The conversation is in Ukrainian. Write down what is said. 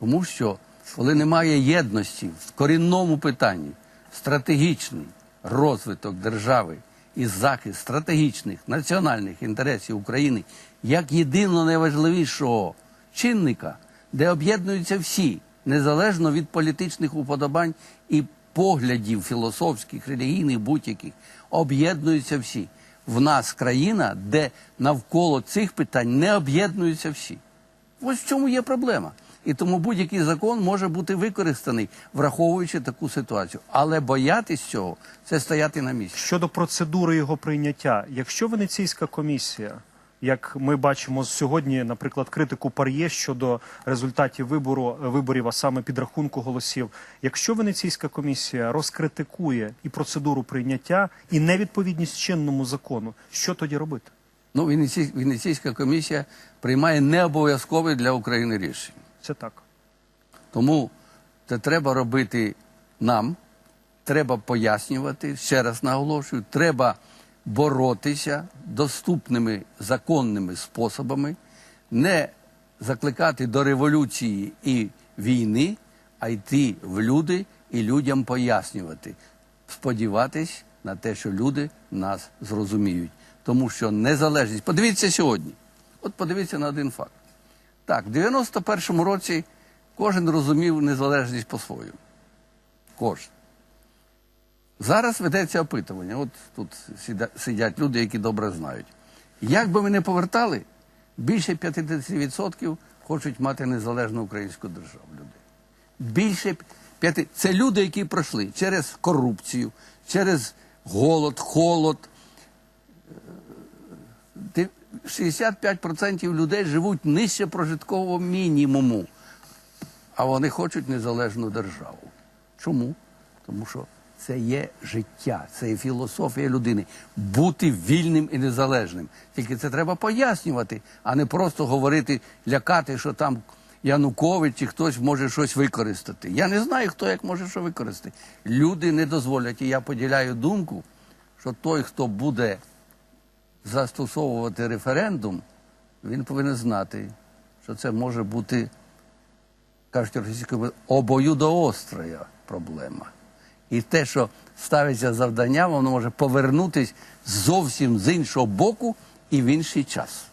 Тому що коли немає єдності в корінному питанні, стратегічний розвиток держави і захист стратегічних національних інтересів України як єдиного найважливішого чинника, де об'єднуються всі, незалежно від політичних уподобань і поглядів філософських, релігійних, будь-яких, об'єднуються всі. В нас країна, де навколо цих питань не об'єднуються всі. Ось в чому є проблема. І тому будь-який закон може бути використаний, враховуючи таку ситуацію. Але боятись цього це стояти на місці. Щодо процедури його прийняття, якщо Венеційська комісія, як ми бачимо сьогодні, наприклад, критику Пар'є щодо результатів вибору виборів, а саме підрахунку голосів, якщо Венеційська комісія розкритикує і процедуру прийняття, і невідповідність чинному закону, що тоді робити? Ну, Венеці- Венеційська комісія приймає необов'язкове для України рішення. Це так. Тому це треба робити нам, треба пояснювати, ще раз наголошую, треба боротися доступними законними способами, не закликати до революції і війни, а йти в люди і людям пояснювати, сподіватись на те, що люди нас зрозуміють. Тому що незалежність. Подивіться сьогодні. От подивіться на один факт. Так, в 91-му році кожен розумів незалежність по-своєму. Кожен. Зараз ведеться опитування. От тут сидять люди, які добре знають. Як би ми не повертали, більше 50% хочуть мати незалежну українську державу. Люди. Більше п'яти. Це люди, які пройшли через корупцію, через голод, холод. Ти- 65% людей живуть нижче прожиткового мінімуму, а вони хочуть незалежну державу. Чому? Тому що це є життя, це є філософія людини бути вільним і незалежним. Тільки це треба пояснювати, а не просто говорити, лякати, що там Янукович чи хтось може щось використати. Я не знаю, хто як може що використати. Люди не дозволять. І я поділяю думку, що той, хто буде застосовувати референдум, він повинен знати, що це може бути, кажуть російською, мовою, обоюдоострая проблема. І те, що ставиться завдання, воно може повернутися зовсім з іншого боку і в інший час.